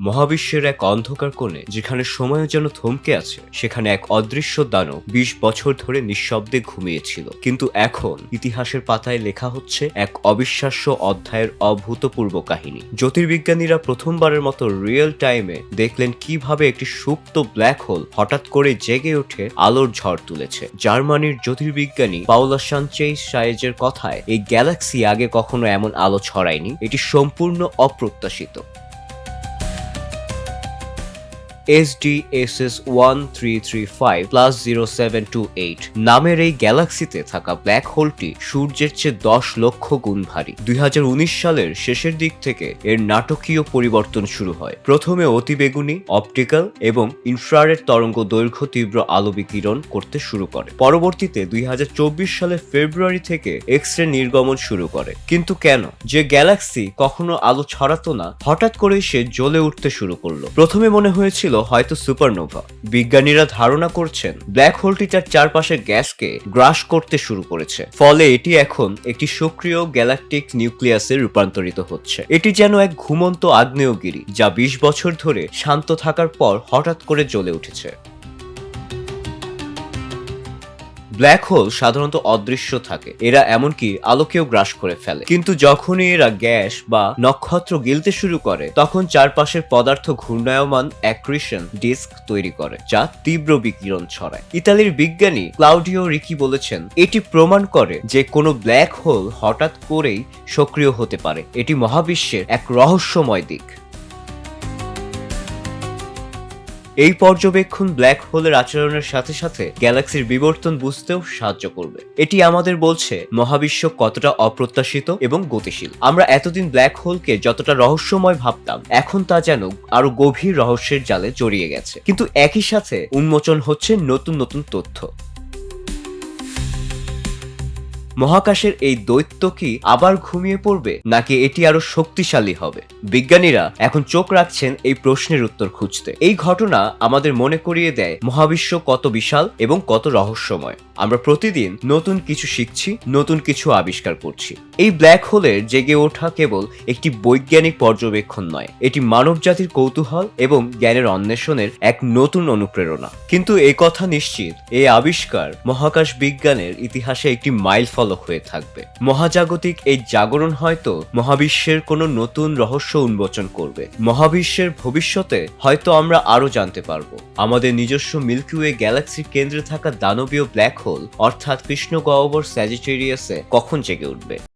মহাবিশ্বের এক অন্ধকার কোণে, যেখানে সময় যেন থমকে আছে, সেখানে এক অদৃশ্য দানব বিশ বছর ধরে নিঃশব্দে ঘুমিয়েছিল। কিন্তু এখন ইতিহাসের পাতায় লেখা হচ্ছে এক অবিশ্বাস্য অধ্যায়ের অভূতপূর্ব কাহিনী। জ্যোতির্বিজ্ঞানীরা প্রথমবারের মতো রিয়েল টাইমে দেখলেন কীভাবে একটি সুপ্ত ব্ল্যাক হোল হঠাৎ করে জেগে ওঠে, আলোর ঝড় তুলেছে। জার্মানির জ্যোতির্বিজ্ঞানী পাওলা সানচেইস সায়েজের কথায়, এই গ্যালাক্সি আগে কখনো এমন আলো ছড়ায়নি। এটি সম্পূর্ণ অপ্রত্যাশিত। SDSS one three three five plus zero seven two eight নামের এই গ্যালাক্সিতে থাকা ব্ল্যাক হোলটি সূর্যের চেয়ে দশ লক্ষ গুণ ভারী। দুই হাজার উনিশ সালের শেষের দিক থেকে এর নাটকীয় পরিবর্তন শুরু হয়। প্রথমে অতিবেগুনি অপটিক্যাল এবং ইনফ্রারেড তরঙ্গ দৈর্ঘ্য তীব্র আলো বিকিরণ করতে শুরু করে। পরবর্তীতে দুই হাজার চব্বিশ সালের ফেব্রুয়ারি থেকে এক্স রে নির্গমন শুরু করে। কিন্তু কেন? যে গ্যালাক্সি কখনো আলো ছড়াতো না, হঠাৎ করেই সে জ্বলে উঠতে শুরু করল। প্রথমে মনে হয়েছিল হয়তো সুপারনোভা। বিজ্ঞানীরা ধারণা করছেন ব্ল্যাক হোলটি তার চারপাশের গ্যাসকে গ্রাস করতে শুরু করেছে। ফলে এটি এখন একটি সক্রিয় গ্যালাকটিক নিউক্লিয়াসে রূপান্তরিত হচ্ছে। এটি যেন এক ঘুমন্ত আগ্নেয়গিরি, যা বিশ বছর ধরে শান্ত থাকার পর হঠাৎ করে জ্বলে উঠেছে। ব্ল্যাক হোল সাধারণত অদৃশ্য থাকে। এরা এমনকি আলোকেও গ্রাস করে ফেলে। কিন্তু যখনই এরা গ্যাস বা নক্ষত্র গিলতে শুরু করে, তখন চারপাশের পদার্থ ঘূর্ণায়মান অ্যাক্রিশন ডিস্ক তৈরি করে, যা তীব্র বিকিরণ ছড়ায়। ইতালির বিজ্ঞানী ক্লাউডিও রিকি বলেছেন, এটি প্রমাণ করে যে কোনো ব্ল্যাক হোল হঠাৎ করেই সক্রিয় হতে পারে। এটি মহাবিশ্বের এক রহস্যময় দিক। এই পর্যবেক্ষণ ব্ল্যাক হোলের আচরণের সাথে সাথে গ্যালাক্সির বিবর্তন বুঝতেও সাহায্য করবে। এটি আমাদের বলছে মহাবিশ্ব কতটা অপ্রত্যাশিত এবং গতিশীল। আমরা এতদিন ব্ল্যাক হোলকে যতটা রহস্যময় ভাবতাম, এখন তা যেন আরও গভীর রহস্যের জালে জড়িয়ে গেছে। কিন্তু একই সাথে উন্মোচন হচ্ছে নতুন নতুন তথ্য। মহাকাশের এই দৈত্য কি আবার ঘুমিয়ে পড়বে, নাকি এটি আরও শক্তিশালী হবে? বিজ্ঞানীরা এখন চোখ রাখছেন এই প্রশ্নের উত্তর খুঁজতে। এই ঘটনা আমাদের মনে করিয়ে দেয় মহাবিশ্ব কত বিশাল এবং কত রহস্যময়। আমরা প্রতিদিন নতুন কিছু শিখছি, নতুন কিছু আবিষ্কার করছি। এই ব্ল্যাক হোলের জেগে ওঠা কেবল একটি বৈজ্ঞানিক পর্যবেক্ষণ নয়, এটি মানব জাতির কৌতূহল এবং জ্ঞানের অন্বেষণের এক নতুন অনুপ্রেরণা। কিন্তু এই কথা নিশ্চিত এই আবিষ্কার মহাকাশ বিজ্ঞানের ইতিহাসে একটি মাইল ফলক হয়ে থাকবে। মহাজাগতিক এই জাগরণ হয়তো মহাবিশ্বের কোনো নতুন রহস্য উন্মোচন করবে। মহাবিশ্বের ভবিষ্যতে হয়তো আমরা আরও জানতে পারব। আমাদের নিজস্ব মিল্কিওয়ে গ্যালাক্সির কেন্দ্রে থাকা দানবীয় ব্ল্যাক হোল অর্থাৎ কৃষ্ণ গহ্বর স্যাজিটেরিয়াসে কখন জেগে উঠবে?